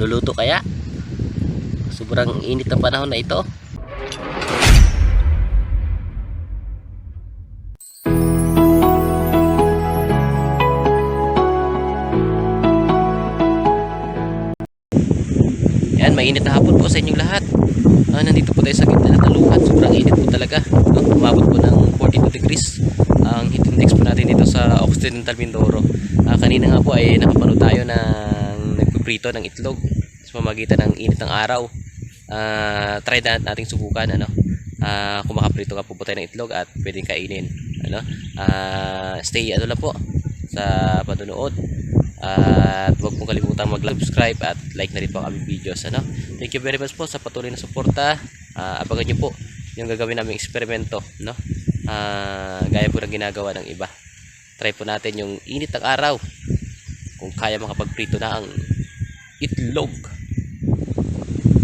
Maluluto kaya? Sobrang init ng panahon na ito. Yan, mainit na hapon po sa inyong lahat. Ah, nandito po tayo sa gitna ng talukan. Sobrang init po talaga. Umabot po ng 42 degrees ang heat index po natin dito sa Occidental Mindoro. Ah, kanina nga po ay nakapanood tayo ng nagpiprito ng itlog sa pamagitan ng init ng araw. Ah, try na nating subukan ano. Ah, kung makaprito ka po po ng itlog at pwedeng kainin. Ano? Ah, stay ano lang po sa panonood. At huwag pong kalimutang mag-subscribe at like na rin po ang aming videos. Ano? Thank you very much po sa patuloy na suporta. Ah, abangan nyo po yung gagawin naming eksperimento. No? Ah, gaya po ng ginagawa ng iba. Try po natin yung init ng araw. Kung kaya makapagprito na ang itlog.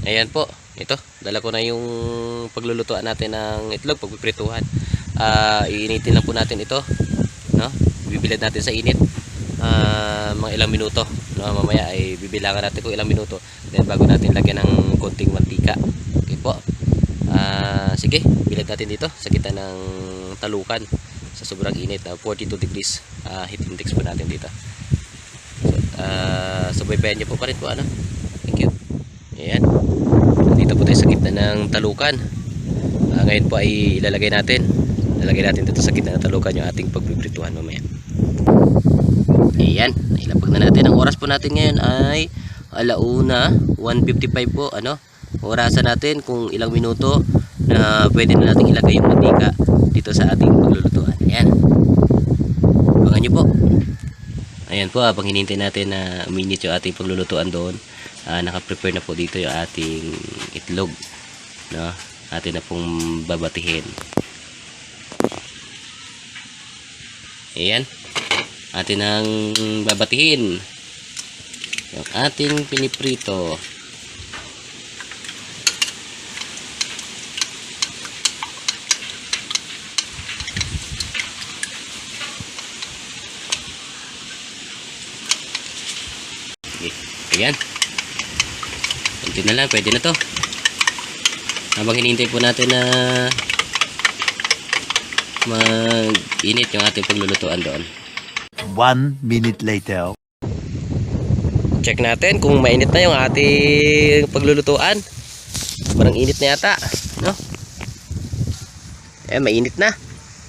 Ayan po. Ito, dala ko na yung paglulutuan natin ng itlog, pagpiprituhan. Ah, iinitin lang po natin ito. No? Bibilad natin sa init ah, mga ilang minuto no mamaya ay bibilangan natin kung ilang minuto then bago natin lagyan ng konting mantika okay po Ah, sige bilad natin dito sa kita ng talukan sa sobrang init ah, 42 degrees ah, heat index po natin dito uh, subaybayan nyo po pa rin po ano thank you ayan dito po tayo sa gitna ng talukan Ah, ngayon po ay ilalagay natin ilalagay natin dito sa gitna ng talukan yung ating pagbibrituhan mamaya Ayan, nailapag na natin. Ang oras po natin ngayon ay alauna, 1.55 po. Ano? Orasan natin kung ilang minuto na pwede na natin ilagay yung mantika dito sa ating paglulutuan. Ayan. Abangan nyo po. Ayan po, habang hinintay natin na uminit yung ating paglulutuan doon, ah, nakaprepare na po dito yung ating itlog. No? Atin na pong babatihin. Ayan atin ang babatihin yung ating piniprito Sige, ayan. Kunti na lang, pwede na to. Habang hinihintay po natin na mag-init yung ating paglulutuan doon. One minute later. check natin kung mainit na yung ating paglulutuan. Parang init na yata no? eh mainit na.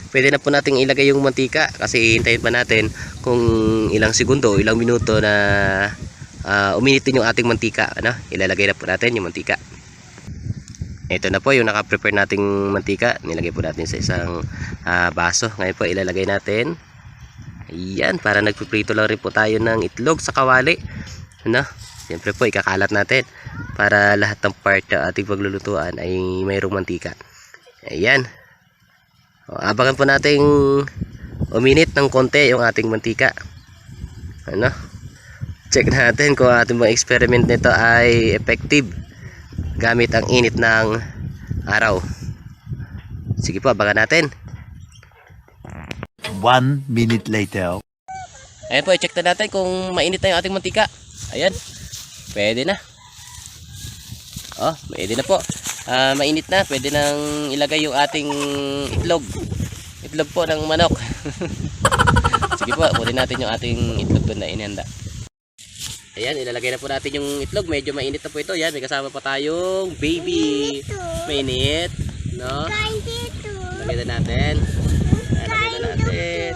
Pwede na po nating ilagay yung mantika kasi hintayin pa natin kung ilang segundo ilang minuto na uh, uminitin yung ating mantika ano? ilalagay na po natin yung mantika ito na po yung naka-prepare nating mantika nilagay po natin sa isang ah, baso ngayon po ilalagay natin Ayan, para nagpiprito lang rin po tayo ng itlog sa kawali. Ano? Siyempre po, ikakalat natin para lahat ng part ng ating paglulutuan ay mayroong mantika. Ayan. O, abangan po nating uminit ng konti yung ating mantika. Ano? Check natin kung ating mga experiment nito ay effective gamit ang init ng araw. Sige po, abangan natin. One minute later. Ayan po, i-check na natin kung mainit na yung ating mantika. Ayan. Pwede na. Oh, pwede na po. Ah, mainit na. Pwede nang ilagay yung ating itlog. Itlog po ng manok. Sige po, kunin natin yung ating itlog doon na inihanda. Ayan, ilalagay na po natin yung itlog. Medyo mainit na po ito. Yan, may kasama pa tayong baby. Mainit. No? Lagyan na natin. Ayan, lagyan na natin.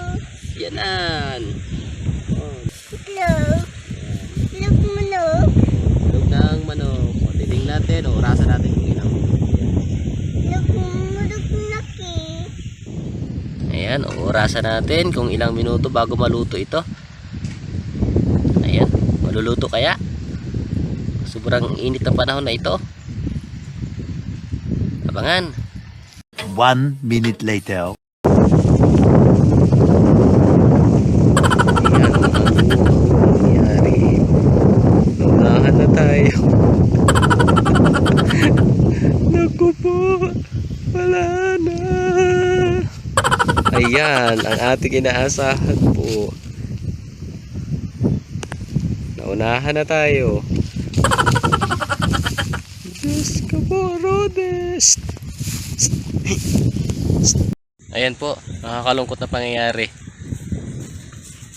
Yanan. Oh, Itlog ng manok. O, titing natin. O, orasan natin kung ilang Ayan, o, orasan natin kung ilang minuto bago maluto ito. Maluluto kaya? Sobrang init ng panahon na ito. Abangan. One minute later. Ayan, na tayo. Naku po, Unahan na tayo. Diyos ko po, Rodes. Ayan po, nakakalungkot na pangyayari.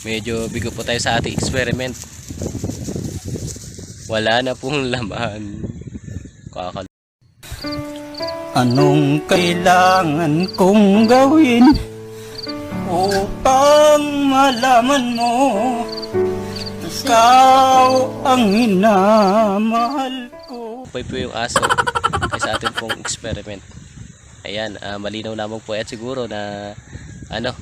Medyo bigo po tayo sa ating experiment. Wala na pong laman. Kakal Anong kailangan kong gawin upang malaman mo ikaw ang minamahal ko? Pay po yung aso sa atin pong experiment. Ayan, ah, malinaw lamang po at siguro na ano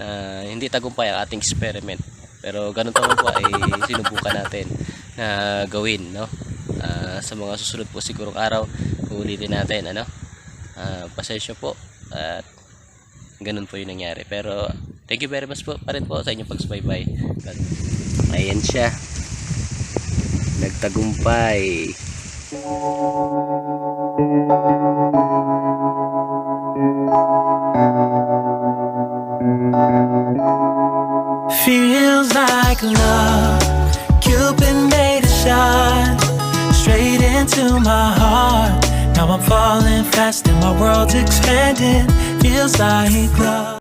na hindi tagumpay ang ating experiment. Pero ganun pa po ay sinubukan natin na gawin, no? Ah, sa mga susunod po sigurong araw, uulitin natin, ano? Ah, pasensya po at ganun po yung nangyari. Pero thank you very much po pa rin po sa inyong pagsubaybay. Ayan siya. Nagtagumpay. Feels like love. Cupid made a shot straight into my heart. Now I'm falling fast and my world's expanding. Feels like love.